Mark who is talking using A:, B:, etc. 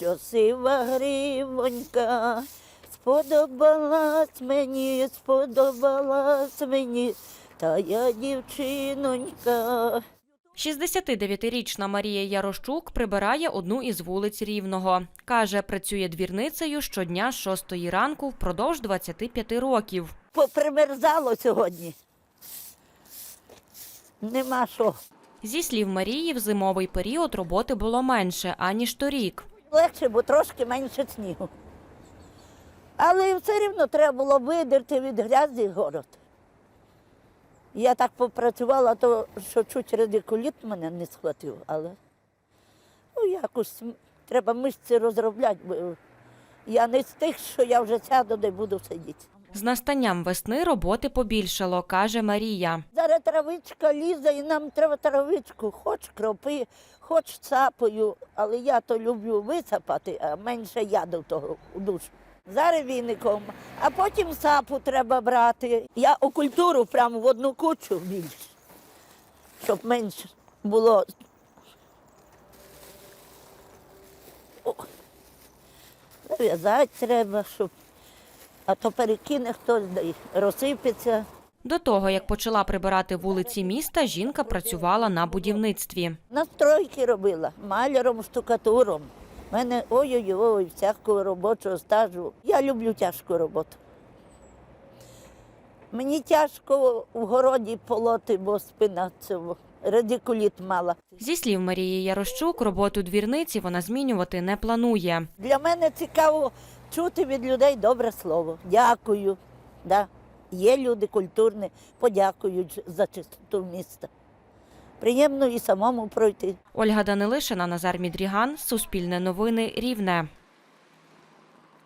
A: що сива гривонька. Сподобалась мені, сподобалась мені, та я дівчинонька.
B: 69-річна Марія Ярощук прибирає одну із вулиць Рівного. Каже, працює двірницею щодня з 6 ранку впродовж 25 років.
A: Попримерзало сьогодні. Нема що.
B: Зі слів Марії, в зимовий період роботи було менше, аніж торік.
A: Легше, бо трошки менше снігу. Але все рівно треба було видерти від грязі город. Я так попрацювала, то що чуть радикуліт мене не схватив, але ну, якось треба мишці розробляти, я не з тих, що я вже сяду, де буду сидіти.
B: З настанням весни роботи побільшало, каже Марія.
A: Зараз травичка лізе, і нам треба травичку, хоч кропи, хоч сапою, але я то люблю висапати, а менше яду того у душу. Зараз віником, а потім сапу треба брати. Я окультуру прямо в одну кучу більше, щоб менше було. Зав'язати треба, щоб, а то перекине хтось, розсипеться.
B: До того, як почала прибирати вулиці міста, жінка працювала на будівництві.
A: Настройки робила маляром, штукатуром. У мене ой-ой-ой, всякого робочого стажу. Я люблю тяжку роботу. Мені тяжко в городі полоти, бо спина цього радикуліт мала.
B: Зі слів Марії Ярощук, роботу двірниці вона змінювати не планує.
A: Для мене цікаво чути від людей добре слово. Дякую. Да. Є люди культурні, подякують за чистоту міста. Приємно і самому пройти.
B: Ольга Данилишина, Назар Мідріган, Суспільне новини, Рівне.